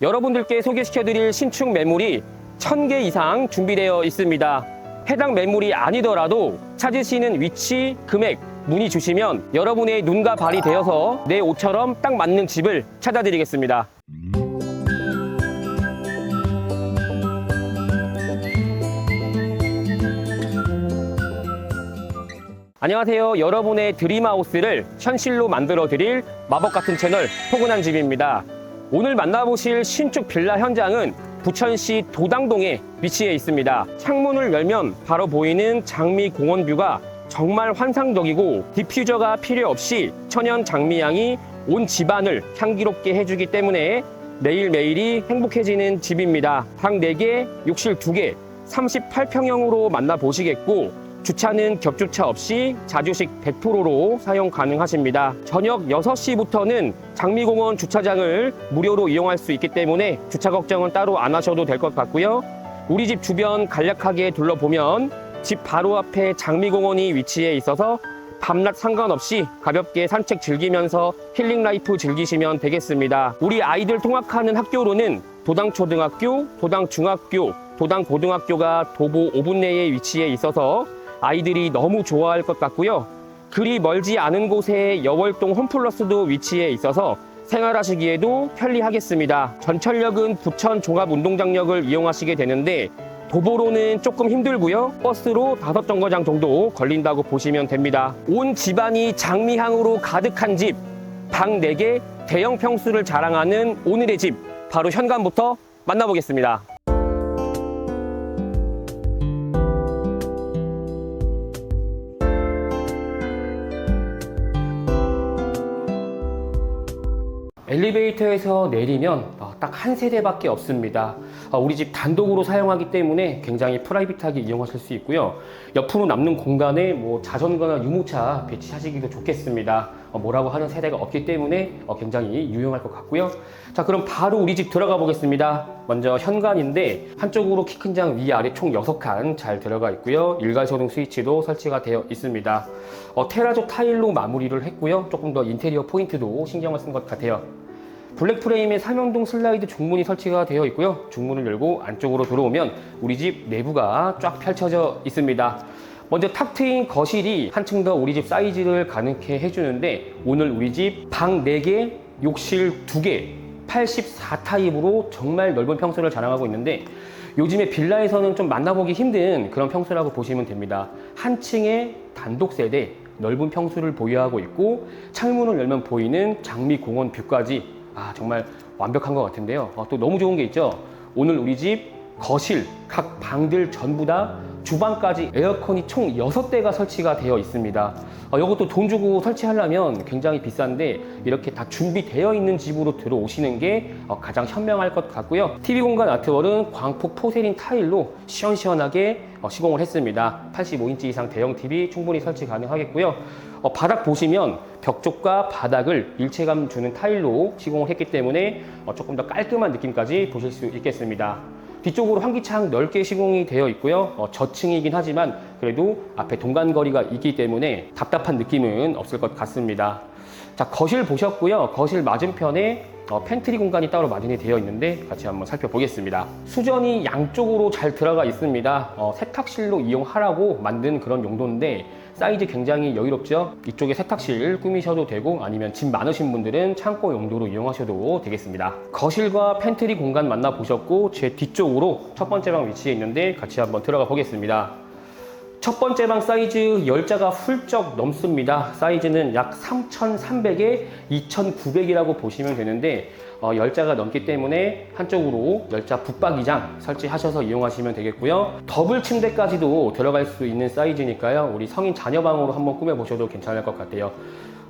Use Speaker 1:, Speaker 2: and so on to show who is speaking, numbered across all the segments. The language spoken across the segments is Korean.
Speaker 1: 여러분들께 소개시켜드릴 신축 매물이 1000개 이상 준비되어 있습니다. 해당 매물이 아니더라도 찾으시는 위치, 금액, 문의 주시면 여러분의 눈과 발이 되어서 내 옷처럼 딱 맞는 집을 찾아드리겠습니다. 안녕하세요. 여러분의 드림하우스를 현실로 만들어 드릴 마법 같은 채널 포근한 집입니다. 오늘 만나보실 신축 빌라 현장은 부천시 도당동에 위치해 있습니다. 창문을 열면 바로 보이는 장미 공원 뷰가 정말 환상적이고 디퓨저가 필요 없이 천연 장미향이 온 집안을 향기롭게 해주기 때문에 매일매일이 행복해지는 집입니다. 방 4개, 욕실 2개, 38평형으로 만나보시겠고 주차는 격주차 없이 자주식 100%로 사용 가능하십니다. 저녁 6시부터는 장미공원 주차장을 무료로 이용할 수 있기 때문에 주차 걱정은 따로 안 하셔도 될 것 같고요. 우리 집 주변 간략하게 둘러보면 집 바로 앞에 장미공원이 위치해 있어서 밤낮 상관없이 가볍게 산책 즐기면서 힐링 라이프 즐기시면 되겠습니다. 우리 아이들 통학하는 학교로는 도당초등학교, 도당중학교, 도당고등학교가 도보 5분 내에 위치해 있어서 아이들이 너무 좋아할 것 같고요. 그리 멀지 않은 곳에 여월동 홈플러스도 위치해 있어서 생활하시기에도 편리하겠습니다. 전철역은 부천 종합운동장역을 이용하시게 되는데 도보로는 조금 힘들고요. 버스로 다섯 정거장 정도 걸린다고 보시면 됩니다. 온 집안이 장미향으로 가득한 집, 방 4개, 대형 평수를 자랑하는 오늘의 집, 바로 현관부터 만나보겠습니다. 엘리베이터에서 내리면 어, 딱한 세대밖에 없습니다. 어, 우리 집 단독으로 사용하기 때문에 굉장히 프라이빗하게 이용하실 수 있고요. 옆으로 남는 공간에 뭐 자전거나 유모차 배치하시기도 좋겠습니다. 어, 뭐라고 하는 세대가 없기 때문에 어, 굉장히 유용할 것 같고요. 자, 그럼 바로 우리 집 들어가 보겠습니다. 먼저 현관인데 한쪽으로 키 큰 장 위아래 총 6칸 잘 들어가 있고요. 일괄 소등 스위치도 설치가 되어 있습니다. 어, 테라조 타일로 마무리를 했고요. 조금 더 인테리어 포인트도 신경을 쓴 것 같아요. 블랙 프레임에 삼연동 슬라이드 중문이 설치가 되어 있고요. 중문을 열고 안쪽으로 들어오면 우리 집 내부가 쫙 펼쳐져 있습니다. 먼저 탁 트인 거실이 한층 더 우리 집 사이즈를 가능케 해주는데 오늘 우리 집 방 4개, 욕실 2개, 84타입으로 정말 넓은 평수를 자랑하고 있는데 요즘에 빌라에서는 좀 만나보기 힘든 그런 평수라고 보시면 됩니다. 한 층에 단독 세대, 넓은 평수를 보유하고 있고 창문을 열면 보이는 장미 공원 뷰까지 아 정말 완벽한 것 같은데요. 어, 또 너무 좋은 게 있죠. 오늘 우리 집 거실 각 방들 전부 다 주방까지 에어컨이 총 6대가 설치가 되어 있습니다. 어, 이것도 돈 주고 설치하려면 굉장히 비싼데 이렇게 다 준비되어 있는 집으로 들어오시는 게 어, 가장 현명할 것 같고요. TV 공간 아트월은 광폭 포세린 타일로 시원시원하게 어, 시공을 했습니다. 85인치 이상 대형 TV 충분히 설치 가능하겠고요. 어, 바닥 보시면 벽 쪽과 바닥을 일체감 주는 타일로 시공을 했기 때문에 어, 조금 더 깔끔한 느낌까지 보실 수 있겠습니다. 뒤쪽으로 환기창 넓게 시공이 되어 있고요. 어, 저층이긴 하지만 그래도 앞에 동간거리가 있기 때문에 답답한 느낌은 없을 것 같습니다. 자, 거실 보셨고요. 거실 맞은편에 어, 팬트리 공간이 따로 마련이 되어 있는데 같이 한번 살펴보겠습니다. 수전이 양쪽으로 잘 들어가 있습니다. 어, 세탁실로 이용하라고 만든 그런 용도인데 사이즈 굉장히 여유롭죠? 이쪽에 세탁실 꾸미셔도 되고 아니면 집 많으신 분들은 창고 용도로 이용하셔도 되겠습니다. 거실과 팬트리 공간 만나보셨고 제 뒤쪽으로 첫 번째 방 위치해 있는데 같이 한번 들어가 보겠습니다. 첫 번째 방 사이즈 열자가 훌쩍 넘습니다. 사이즈는 약 3,300에 2,900이라고 보시면 되는데 어, 열자가 넘기 때문에 한쪽으로 열자 붙박이장 설치하셔서 이용하시면 되겠고요. 더블 침대까지도 들어갈 수 있는 사이즈니까요. 우리 성인 자녀 방으로 한번 꾸며 보셔도 괜찮을 것 같아요.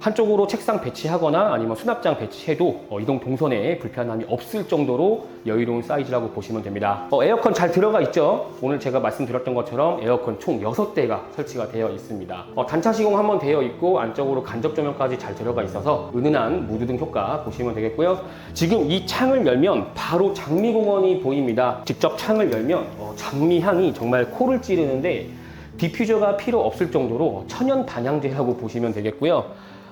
Speaker 1: 한쪽으로 책상 배치하거나 아니면 수납장 배치해도 어, 이동 동선에 불편함이 없을 정도로 여유로운 사이즈라고 보시면 됩니다. 어, 에어컨 잘 들어가 있죠? 오늘 제가 말씀드렸던 것처럼 에어컨 총 6대가 설치가 되어 있습니다. 어, 단차 시공 한번 되어 있고 안쪽으로 간접 조명까지 잘 들어가 있어서 은은한 무드등 효과 보시면 되겠고요. 지금 이 창을 열면 바로 장미공원이 보입니다. 직접 창을 열면 어, 장미 향이 정말 코를 찌르는데 디퓨저가 필요 없을 정도로 천연 반향제라고 보시면 되겠고요.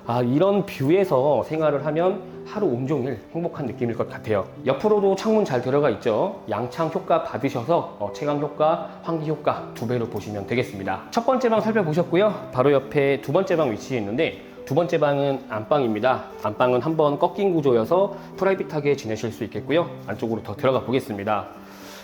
Speaker 1: 아, 이런 뷰에서 생활을 하면 하루 온종일 행복한 느낌일 것 같아요. 옆으로도 창문 잘 들어가 있죠. 양창 효과 받으셔서 어, 채광 효과, 환기 효과 두 배로 보시면 되겠습니다. 첫 번째 방 살펴보셨고요. 바로 옆에 두 번째 방 위치해 있는데 두 번째 방은 안방입니다. 안방은 한번 꺾인 구조여서 프라이빗하게 지내실 수 있겠고요. 안쪽으로 더 들어가 보겠습니다.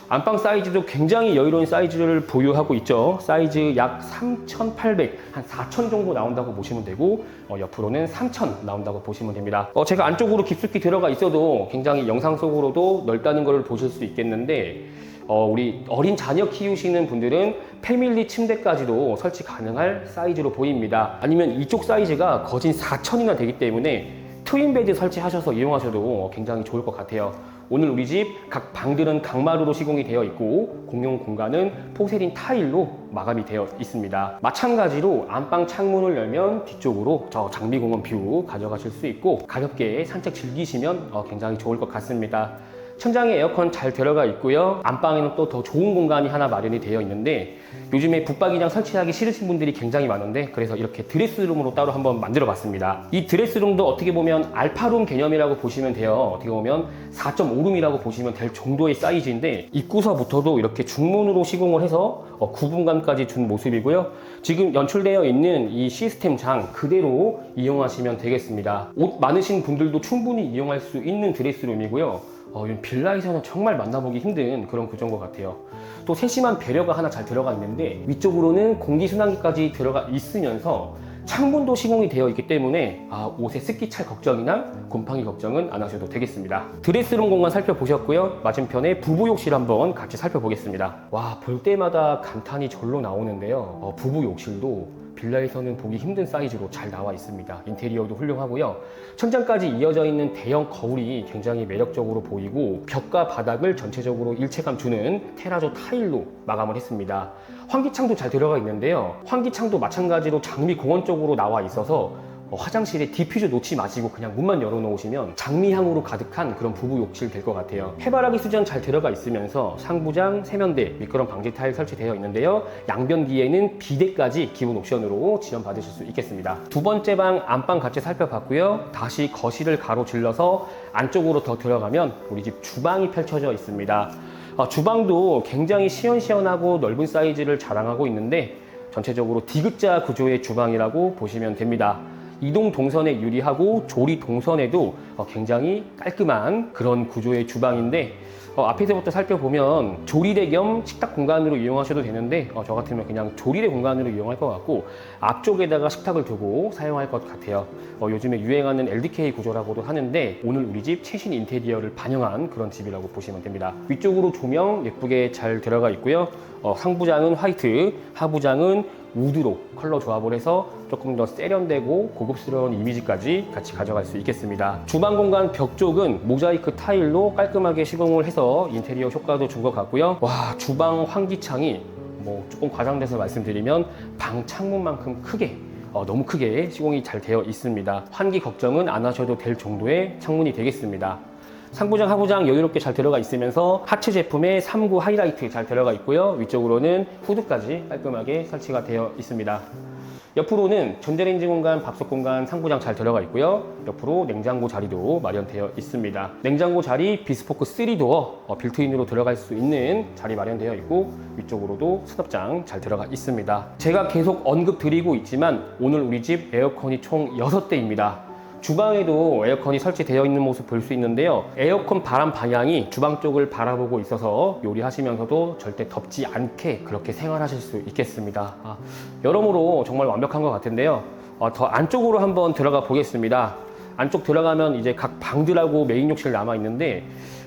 Speaker 1: 안방 사이즈도 굉장히 여유로운 사이즈를 보유하고 있죠. 사이즈 약 3,800, 한 4,000 정도 나온다고 보시면 되고, 어, 옆으로는 3,000 나온다고 보시면 됩니다. 어, 제가 안쪽으로 깊숙이 들어가 있어도 굉장히 영상 속으로도 넓다는 것을 보실 수 있겠는데, 어, 우리 어린 자녀 키우시는 분들은 패밀리 침대까지도 설치 가능할 사이즈로 보입니다. 아니면 이쪽 사이즈가 거진 4,000이나 되기 때문에 트윈 베드 설치하셔서 이용하셔도 굉장히 좋을 것 같아요. 오늘 우리 집 각 방들은 강마루로 시공이 되어 있고 공용 공간은 포세린 타일로 마감이 되어 있습니다. 마찬가지로 안방 창문을 열면 뒤쪽으로 저 장미공원 뷰 가져가실 수 있고 가볍게 산책 즐기시면 어, 굉장히 좋을 것 같습니다. 천장에 에어컨 잘 들어가 있고요. 안방에는 또 더 좋은 공간이 하나 마련이 되어 있는데 요즘에 붙박이장 설치하기 싫으신 분들이 굉장히 많은데 그래서 이렇게 드레스룸으로 따로 한번 만들어 봤습니다. 이 드레스룸도 어떻게 보면 알파룸 개념이라고 보시면 돼요. 어떻게 보면 4.5룸이라고 보시면 될 정도의 사이즈인데 입구서부터도 이렇게 중문으로 시공을 해서 어, 구분감까지 준 모습이고요. 지금 연출되어 있는 이 시스템 장 그대로 이용하시면 되겠습니다. 옷 많으신 분들도 충분히 이용할 수 있는 드레스룸이고요. 어, 이 빌라에서는 정말 만나보기 힘든 그런 구조인 것 같아요. 또 세심한 배려가 하나 잘 들어가 있는데 위쪽으로는 공기순환기까지 들어가 있으면서 창문도 시공이 되어 있기 때문에 아, 옷에 습기 찰 걱정이나 곰팡이 걱정은 안 하셔도 되겠습니다. 드레스룸 공간 살펴보셨고요. 맞은편에 부부 욕실 한번 같이 살펴보겠습니다. 와, 볼 때마다 감탄이 절로 나오는데요. 어, 부부 욕실도 빌라에서는 보기 힘든 사이즈로 잘 나와 있습니다. 인테리어도 훌륭하고요. 천장까지 이어져 있는 대형 거울이 굉장히 매력적으로 보이고 벽과 바닥을 전체적으로 일체감 주는 테라조 타일로 마감을 했습니다. 환기창도 잘 들어가 있는데요. 환기창도 마찬가지로 장미 공원 쪽으로 나와 있어서 어, 화장실에 디퓨저 놓지 마시고 그냥 문만 열어놓으시면 장미향으로 가득한 그런 부부 욕실 될 것 같아요. 해바라기 수전 잘 들어가 있으면서 상부장, 세면대, 미끄럼 방지 타일 설치되어 있는데요. 양변기에는 비대까지 기본 옵션으로 지원받으실 수 있겠습니다. 두 번째 방 안방 같이 살펴봤고요. 다시 거실을 가로질러서 안쪽으로 더 들어가면 우리 집 주방이 펼쳐져 있습니다. 어, 주방도 굉장히 시원시원하고 넓은 사이즈를 자랑하고 있는데 전체적으로 디귿자 구조의 주방이라고 보시면 됩니다. 이동 동선에 유리하고 조리 동선에도 어, 굉장히 깔끔한 그런 구조의 주방인데 어, 앞에서부터 살펴보면 조리대 겸 식탁 공간으로 이용하셔도 되는데 어, 저 같으면 그냥 조리대 공간으로 이용할 것 같고 앞쪽에다가 식탁을 두고 사용할 것 같아요. 어, 요즘에 유행하는 LDK 구조라고도 하는데 오늘 우리 집 최신 인테리어를 반영한 그런 집이라고 보시면 됩니다. 위쪽으로 조명 예쁘게 잘 들어가 있고요. 어, 상부장은 화이트, 하부장은 우드로 컬러 조합을 해서 조금 더 세련되고 고급스러운 이미지까지 같이 가져갈 수 있겠습니다. 주방 공간 벽 쪽은 모자이크 타일로 깔끔하게 시공을 해서 인테리어 효과도 준 것 같고요. 와, 주방 환기창이 뭐 조금 과장돼서 말씀드리면 방 창문만큼 크게 어, 너무 크게 시공이 잘 되어 있습니다. 환기 걱정은 안 하셔도 될 정도의 창문이 되겠습니다. 상부장, 하부장 여유롭게 잘 들어가 있으면서 하츠 제품의 3구 하이라이트 잘 들어가 있고요. 위쪽으로는 후드까지 깔끔하게 설치가 되어 있습니다. 옆으로는 전자레인지 공간, 밥솥 공간, 상부장 잘 들어가 있고요. 옆으로 냉장고 자리도 마련되어 있습니다. 냉장고 자리 비스포크 3도어 어, 빌트인으로 들어갈 수 있는 자리 마련되어 있고 위쪽으로도 수납장 잘 들어가 있습니다. 제가 계속 언급 드리고 있지만 오늘 우리 집 에어컨이 총 6대입니다. 주방에도 에어컨이 설치되어 있는 모습 볼 수 있는데요. 에어컨 바람 방향이 주방 쪽을 바라보고 있어서 요리하시면서도 절대 덥지 않게 그렇게 생활하실 수 있겠습니다. 아, 여러모로 정말 완벽한 것 같은데요. 어, 더 안쪽으로 한번 들어가 보겠습니다. 안쪽 들어가면 이제 각 방들하고 메인 욕실 남아 있는데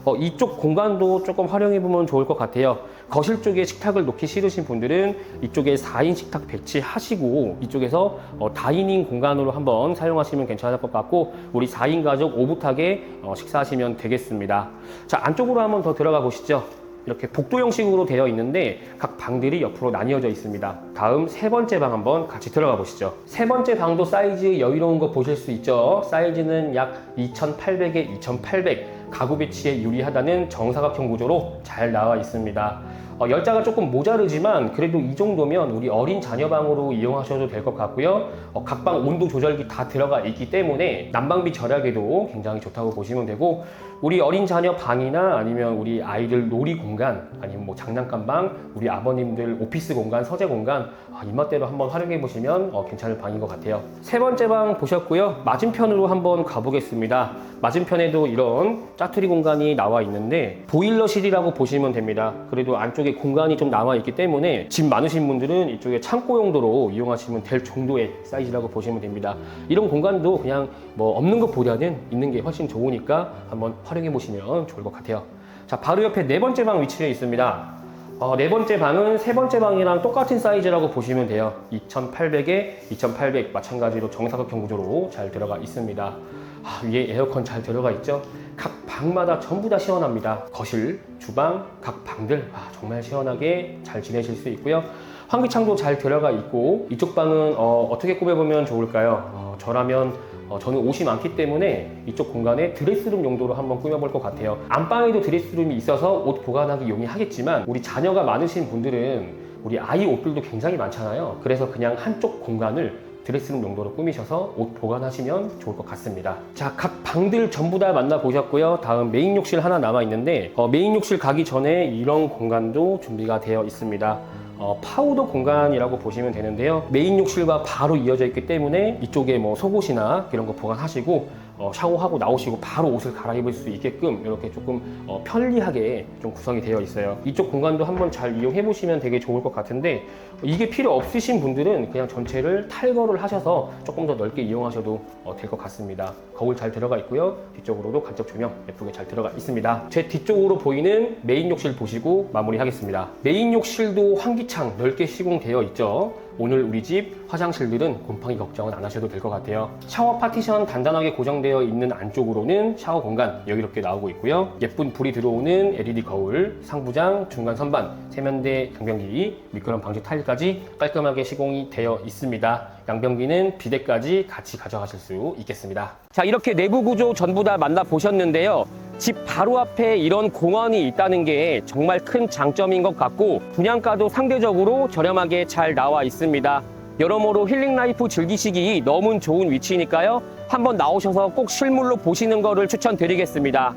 Speaker 1: 어, 이쪽 공간도 조금 활용해 보면 좋을 것 같아요. 거실 쪽에 식탁을 놓기 싫으신 분들은 이쪽에 4인 식탁 배치하시고 이쪽에서 어, 다이닝 공간으로 한번 사용하시면 괜찮을 것 같고 우리 4인 가족 오붓하게 어, 식사하시면 되겠습니다. 자 안쪽으로 한번 더 들어가 보시죠. 이렇게 복도 형식으로 되어 있는데 각 방들이 옆으로 나뉘어져 있습니다. 다음 세 번째 방 한번 같이 들어가 보시죠. 세 번째 방도 사이즈 여유로운 거 보실 수 있죠. 사이즈는 약 2800에 2800 가구 배치에 유리하다는 정사각형 구조로 잘 나와 있습니다. 어, 열자가 조금 모자르지만 그래도 이 정도면 우리 어린 자녀방으로 이용하셔도 될 것 같고요. 어, 각방 온도 조절기 다 들어가 있기 때문에 난방비 절약에도 굉장히 좋다고 보시면 되고 우리 어린 자녀 방이나 아니면 우리 아이들 놀이 공간 아니면 뭐 장난감 방, 우리 아버님들 오피스 공간, 서재 공간 아, 입맛대로 한번 활용해 보시면 어, 괜찮을 방인 것 같아요. 세 번째 방 보셨고요. 맞은편으로 한번 가보겠습니다. 맞은편에도 이런 짜투리 공간이 나와 있는데 보일러실이라고 보시면 됩니다. 그래도 안쪽에 공간이 좀 남아 있기 때문에 집 많으신 분들은 이쪽에 창고 용도로 이용하시면 될 정도의 사이즈라고 보시면 됩니다. 이런 공간도 그냥 뭐 없는 것보다는 있는 게 훨씬 좋으니까 한번 활용해 보시면 좋을 것 같아요. 자, 바로 옆에 네 번째 방 위치해 있습니다. 어, 네 번째 방은 세 번째 방이랑 똑같은 사이즈라고 보시면 돼요. 2800에 2800 마찬가지로 정사각형 구조로 잘 들어가 있습니다. 아, 위에 에어컨 잘 들어가 있죠? 각 방마다 전부 다 시원합니다. 거실, 주방, 각 방들 아, 정말 시원하게 잘 지내실 수 있고요. 환기창도 잘 들어가 있고 이쪽 방은 어, 떻게 꾸며보면 좋을까요? 어, 저라면 어, 저는 옷이 많기 때문에 이쪽 공간에 드레스룸 용도로 한번 꾸며볼 것 같아요. 안방에도 드레스룸이 있어서 옷 보관하기 용이하겠지만 우리 자녀가 많으신 분들은 우리 아이 옷들도 굉장히 많잖아요. 그래서 그냥 한쪽 공간을 드레스룸 용도로 꾸미셔서 옷 보관하시면 좋을 것 같습니다. 자, 각 방들 전부 다 만나보셨고요. 다음 메인 욕실 하나 남아 있는데 어, 메인 욕실 가기 전에 이런 공간도 준비가 되어 있습니다. 어, 파우더 공간이라고 보시면 되는데요. 메인 욕실과 바로 이어져 있기 때문에 이쪽에 뭐 속옷이나 이런 거 보관하시고 어, 샤워하고 나오시고 바로 옷을 갈아입을 수 있게끔 이렇게 조금 어, 편리하게 좀 구성이 되어 있어요. 이쪽 공간도 한번 잘 이용해 보시면 되게 좋을 것 같은데 이게 필요 없으신 분들은 그냥 전체를 탈거를 하셔서 조금 더 넓게 이용하셔도 어, 될것 같습니다. 거울 잘 들어가 있고요. 뒤쪽으로도 간접 조명 예쁘게 잘 들어가 있습니다. 제 뒤쪽으로 보이는 메인 욕실 보시고 마무리하겠습니다. 메인 욕실도 환기창 넓게 시공되어 있죠. 오늘 우리 집 화장실들은 곰팡이 걱정은 안 하셔도 될 것 같아요. 샤워 파티션 단단하게 고정되어 있는 안쪽으로는 샤워 공간 여유롭게 나오고 있고요. 예쁜 불이 들어오는 LED 거울, 상부장, 중간 선반, 세면대, 양변기, 미끄럼 방지 타일까지 깔끔하게 시공이 되어 있습니다. 양변기는 비대까지 같이 가져가실 수 있겠습니다. 자, 이렇게 내부 구조 전부 다 만나보셨는데요. 집 바로 앞에 이런 공원이 있다는 게 정말 큰 장점인 것 같고 분양가도 상대적으로 저렴하게 잘 나와 있습니다. 여러모로 힐링 라이프 즐기시기 너무 좋은 위치니까요. 한번 나오셔서 꼭 실물로 보시는 거를 추천드리겠습니다.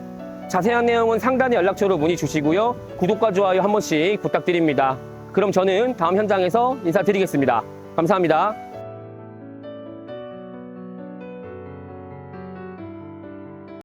Speaker 1: 자세한 내용은 상단의 연락처로 문의 주시고요. 구독과 좋아요 한 번씩 부탁드립니다. 그럼 저는 다음 현장에서 인사드리겠습니다. 감사합니다.